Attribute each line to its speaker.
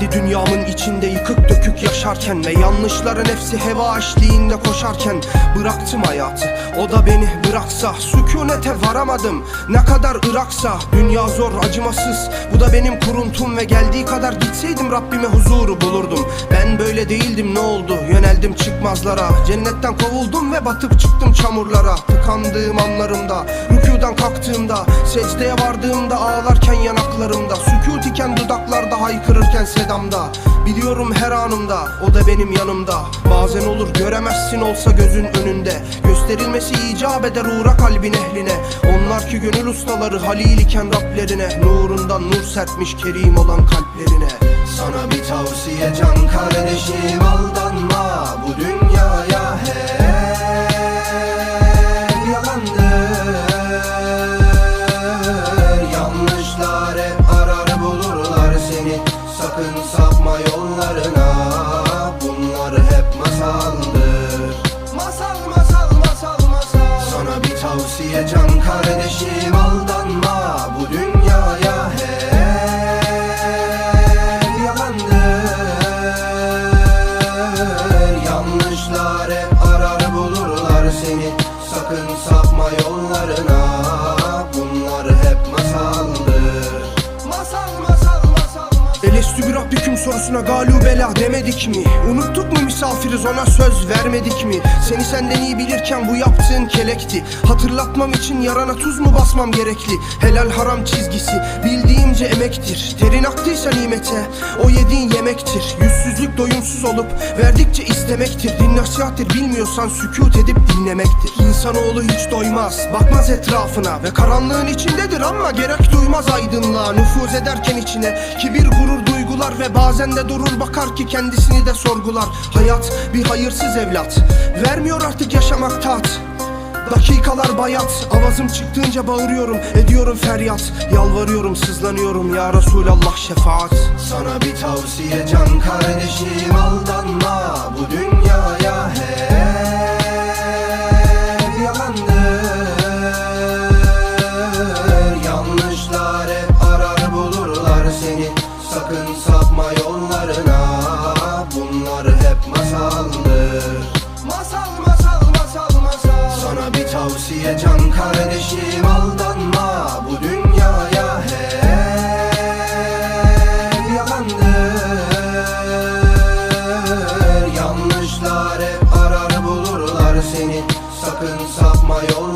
Speaker 1: Kendi dünyamın içinde yıkık dökük yaşarken Ve yanlışların hepsi heva eşliğinde koşarken Bıraktım hayatı. O da beni bıraksa Sükunete varamadım. Ne kadar Iraksa Dünya zor acımasız. Bu da benim kuruntum Ve geldiği kadar gitseydim Rabbime huzuru bulurdum. Ben böyle değildim ne oldu? Yöneldim çıkmazlara. Cennetten kovuldum ve batıp çıktım çamurlara. Tıkandığım anlarımda rükudan kalktığımda Secdeye vardığımda ağlarken yanaklarımda. Sükut iken dudaklarda haykırırken sedamda Biliyorum her anımda o da benim yanımda. Bazen olur göremezsin olsa gözün önünde. Gösterilmesi icap eder uğra kalbin ehline. Onlar ki gönül ustaları halil iken Rablerine. Nurundan nur serpmiş kerim olan kalplerine. Sana bir tavsiye can kardeşim aldanma. Bu dünyaya masaldır Masal masal masal masal. Sana bir tavsiye can kardeşim aldanma. Bu dünyaya hep yalandır. Yanlışlar hep arar bulurlar seni. Sakın sapma sorusuna galu bela demedik mi? Unuttuk mu misafiriz ona söz vermedik mi? Seni senden iyi bilirken bu yaptığın kelekti. Hatırlatmam için yarana tuz mu basmam gerekli? Helal haram çizgisi bildiğimce emektir. Terin aktıysa nimete o yediğin yemektir. Yüzsüzlük doyumsuz olup verdikçe istemektir. Din bilmiyorsan sükut edip dinlemektir. İnsanoğlu hiç doymaz bakmaz etrafına. Ve karanlığın içindedir ama gerek duymaz aydınlığa. Nüfuz ederken içine kibir gurur duygular Ve bazen de durur bakar ki kendisini de sorgular. Hayat bir hayırsız evlat. Vermiyor artık yaşamak tat. Dakikalar bayat. Avazım çıktığınca bağırıyorum Ediyorum feryat. Yalvarıyorum sızlanıyorum. Ya Resulallah şefaat. Sana bir tavsiye can kardeşim aldanma kardeşim aldanma Bu dünyaya hep yalandır. Yanlışlar hep arar bulurlar seni. Sakın sapma yollarına